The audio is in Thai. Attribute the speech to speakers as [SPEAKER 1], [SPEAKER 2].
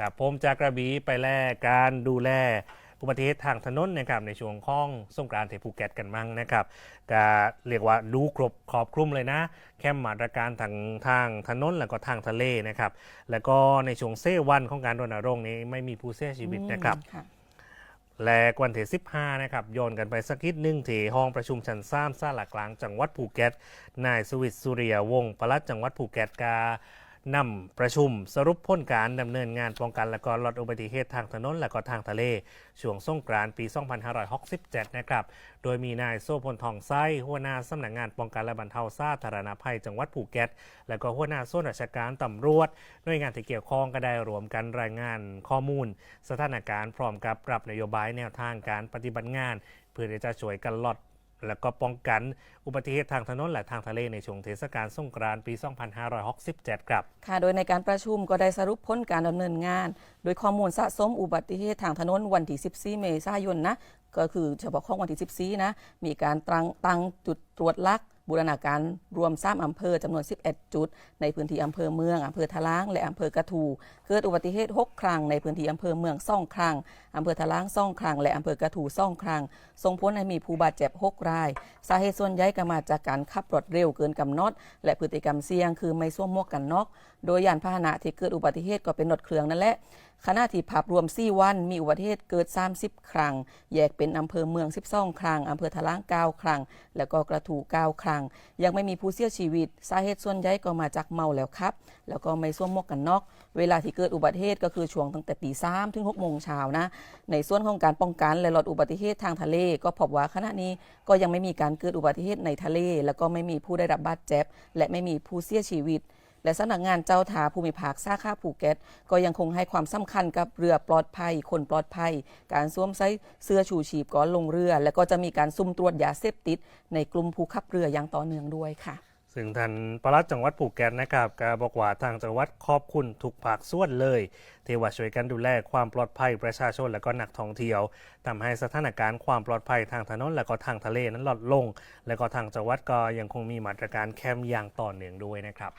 [SPEAKER 1] ครับผมจากกระบี่ไปแลการดูแลอุบัติเหตุทางถนนนะครับในช่วงของสงกรานต์ที่ภูเก็ตกันมั่งนะครับก็เรียกว่าดูครบขอบคลุมเลยนะ แค่มาตรการทางทางถนนแล้วก็ทางทะเลนะครับ แล้วก็ในช่วงเซวันของการรณรงค์นี้ไม่มีผู้เสียชีวิตนะครับ
[SPEAKER 2] ค่ะ
[SPEAKER 1] และวันที่15 นะครับโยนกันไปสักนิดหนึงที่ห้องประชุมชั้นซ้ำซาลากลางจังหวัดภูเก็ตนายสุวิทย์สุริยวงศ์ปลัดจังหวัดภูเก็ตกา นำประชุมสรุปพ้นการดำเนินงานป้องกันและก็ลดอุบัติเหตุทางถนนและก็ทางทะเล ช่วงสงกรานต์ปี 2567 นะครับ โดยมีนายโซพลทองไส้หัวหน้าสำนักงานป้องกันและบรรเทาสาธารณภัยจังหวัดภูเก็ต และก็หัวหน้าส่วนราชการตำรวจหน่วยงานที่เกี่ยวข้องก็ได้รวมกันรายงานข้อมูล สถานการณ์พร้อมกับปรับนโยบายแนวทางการปฏิบัติงาน เพื่อที่จะช่วยกันลด และก็ป้องกันอุบัติเหตุทางถนนและทางทะเลในช่วงเทศกาลสงกรานต์ปี 2567 ครับ
[SPEAKER 2] ค่ะ โดยในการประชุมก็ได้สรุปพ้นการดำเนินงาน โดยข้อมูลสะสมอุบัติเหตุทางถนนวันที่14 เมษายนนะ ก็คือเฉพาะข้องวันที่ 14 นะ มีการตั้งตั้งจุดตรวจลัก บูรณาการรวม3อำเภอจำนวน 11 จุด ในพื้นที่อำเภอเมืองอำเภอทะล้าง และอำเภอกระทูเกิดอุบัติเหตุ 6 ครั้งในพื้นที่อำเภอเมืองซ่องครั้งอำเภอทะล้างซ่องครั้งและอำเภอกระทูซ่องครั้งส่งผลให้มีผู้บาดเจ็บ 6 ราย สาเหตุส่วนใหญ่ก็มาจากการขับรถเร็วเกินกำหนด และพฤติกรรมเสี่ยงคือไม่สวมหมวกกันน็อก โดยยานพาหนะที่เกิดอุบัติเหตุก็เป็นรถเครื่องนั่นแหละขณะที่ภาพรวม 4 วัน มีอุบัติเหตุเกิด 30 ครั้ง แยกเป็นอำเภอเมือง 12 ครั้งอำเภอทะล้าง 9 ครั้ง แล้วก็กระถู9ครั้ง ยังไม่มีผู้เสียชีวิต สาเหตุส่วนใหญ่ก็มาจากเมาแล้วครับ แล้วก็ไม่สวมหมวกกันน็อก เวลาที่เกิดอุบัติเหตุก็คือช่วงตั้งแต่ตีสามถึง6โมงเช้านะ ในส่วนของการป้องกันและลดอุบัติเหตุทางทะเล ก็พบว่าขณะนี้ก็ยังไม่มีการเกิดอุบัติเหตุในทะเล แล้วก็ไม่มีผู้ได้รับบาดเจ็บ และไม่มีผู้เสียชีวิต และสำนักงานเจ้าท่าภูมิภาคสาขาภูเก็ต ก็ยังคงให้ความสำคัญกับเรือปลอดภัย คนปลอดภัย การสวมใส่เสื้อชูชีพก่อนลงเรือ และก็จะมีการซุ่มตรวจยาเสพติด ในกลุ่มผู้ขับเรืออย่างต่อเนื่องด้วยค่ะ
[SPEAKER 1] ซึ่งท่านปลัดจังหวัดภูเก็ตนะครับก็บอกว่าทางจังหวัดขอบคุณทุกภาคส่วนเลยที่ว่าช่วยกันดูแลความปลอดภัยประชาชนและก็นักท่องเที่ยวทำให้สถานการณ์ความปลอดภัยทางถนนและก็ทางทะเลนั้นลดลง และก็ทางจังหวัดก็ยังคงมีมาตรการแคมอย่างต่อเนื่องด้วยนะครับ